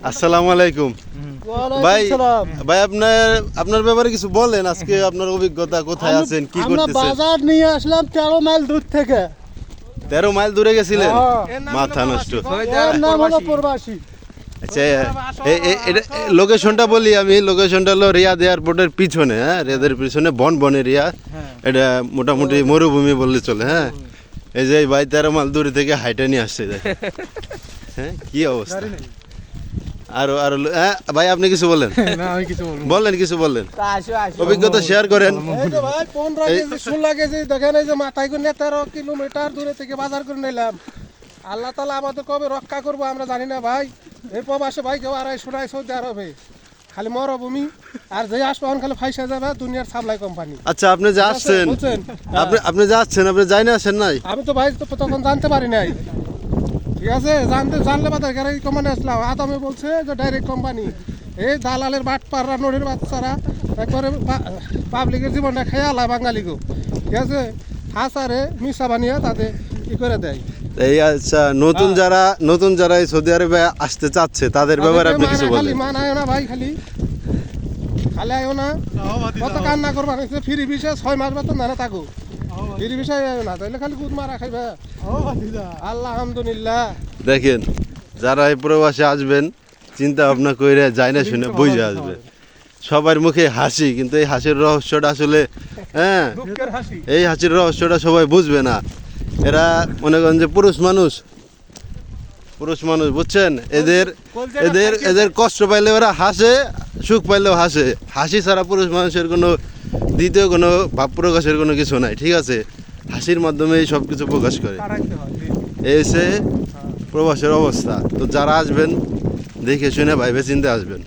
আসসালামু আলাইকুম। ভাই ভাই আপনার আপনার ব্যাপারে কিছু বলেন আজকে আপনার অভিজ্ঞতা কোথায় আছেন কি আমরা করতেছেন? বাজার নিয়ে আসলাম তেরো মাইল দূর থেকে। তেরো মাইল দূরে গেছিলেন? হ্যাঁ। মাথা নষ্ট। নাম হলো প্রবাসী। আচ্ছা লোকেশনটা বলি আমি লোকেশনটা হলো রিয়াদ এয়ারপোর্টের পিছনে হ্যাঁ রিয়াদের পিছনে বন বনে রিয়া। এটা মোটামুটি মরুভূমি বললে চলে হ্যাঁ। এই যে ভাই তেরো মাইল দূরে থেকে হাইটে নিয়ে আসছে হ্যাঁ কি অবস্থা? আর আর হ্যাঁ ভাই আপনি কিছু বলেন না আমি কিছু বলব বললেন কিছু বললেন? অভিজ্ঞতা শেয়ার করেন। ভাই পনেরো কেজি ষোলো কেজি দেখেন এই যে মাথায় করে তেরো কিলোমিটার দূরে থেকে বাজার করে নিলাম। আল্লাহ তালা আমাদের কবে রক্ষা করব আমরা জানি না ভাই। এই প্রবাসে ভাই কেউ আড়াইশো নাই সৌদি আরবে খালি মরভূমি। আর যে আসবে এখন খালি ফাইসা যাবে দুনিয়ার সাপ্লাই কোম্পানি। আচ্ছা আপনি যে আসছেন আপনি আপনি যে আসছেন আপনি যাই না আসেন নাই? আমি তো ভাই তো তখন জানতে পারি নাই। ঠিক আছে? জানতে জানলে বাজার গাড়ি কোম্পানি আসলাম। আদামে বলছে যে ডাইরেক্ট কোম্পানি এই দালালের বাট পাড়া নড়ির বাচ্চারা একবারে পাবলিকের জীবনটা খেয়ে আলা বাঙালিকেও ঠিক আছে? হাসারে মিশা বানিয়ে তাদের ই করে দেয়। এই আচ্ছা নতুন যারা নতুন যারা এই সৌদি আরবে আসতে চাচ্ছে তাদের ব্যাপারে আপনি কিছু মানা- বলেন। মানায় না ভাই খালি। খালি আয়ো না। কত কান্না করবা ফ্রি বিষয় ছয় মাস বেতন না থাকো বিষয় না তাইলে খালি গুদ মারা খাইবা আল্লাহ আলহামদুলিল্লাহ। দেখেন যারা এই প্রবাসে আসবেন চিন্তা ভাবনা করে যায় না শুনে বুঝে আসবে। সবার মুখে হাসি কিন্তু এই হাসির রহস্যটা আসলে হ্যাঁ এই হাসির রহস্যটা সবাই বুঝবে না। এরা মনে করেন যে পুরুষ মানুষ। পুরুষ মানুষ বুঝছেন? এদের এদের এদের কষ্ট পাইলে ওরা হাসে সুখ পাইলেও হাসে। হাসি ছাড়া পুরুষ মানুষের কোনো দ্বিতীয় কোনো ভাব প্রকাশের কোনো কিছু নাই ঠিক আছে? হাসির মাধ্যমেই সব কিছু প্রকাশ করে। এসে এই হচ্ছে প্রবাসের অবস্থা। তো যারা আসবেন দেখে শুনে ভাইবে চিনতে আসবেন।